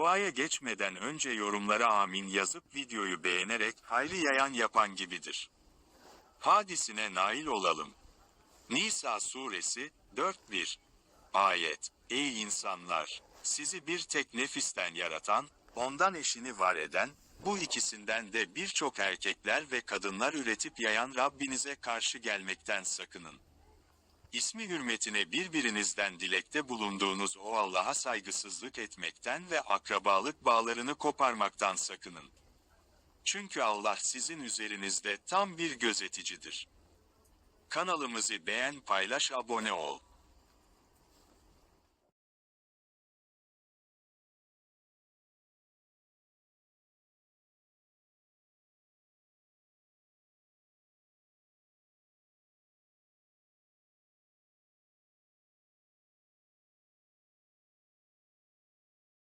Duaya geçmeden önce yorumlara amin yazıp videoyu beğenerek hayli yayan yapan gibidir. Hadisine nail olalım. Nisa suresi 4-1 Ayet Ey insanlar! Sizi bir tek nefisten yaratan, ondan eşini var eden, bu ikisinden de birçok erkekler ve kadınlar üretip yayan Rabbinize karşı gelmekten sakının. İsmi hürmetine birbirinizden dilekte bulunduğunuz o Allah'a saygısızlık etmekten ve akrabalık bağlarını koparmaktan sakının. Çünkü Allah sizin üzerinizde tam bir gözeticidir. Kanalımızı beğen paylaş abone ol.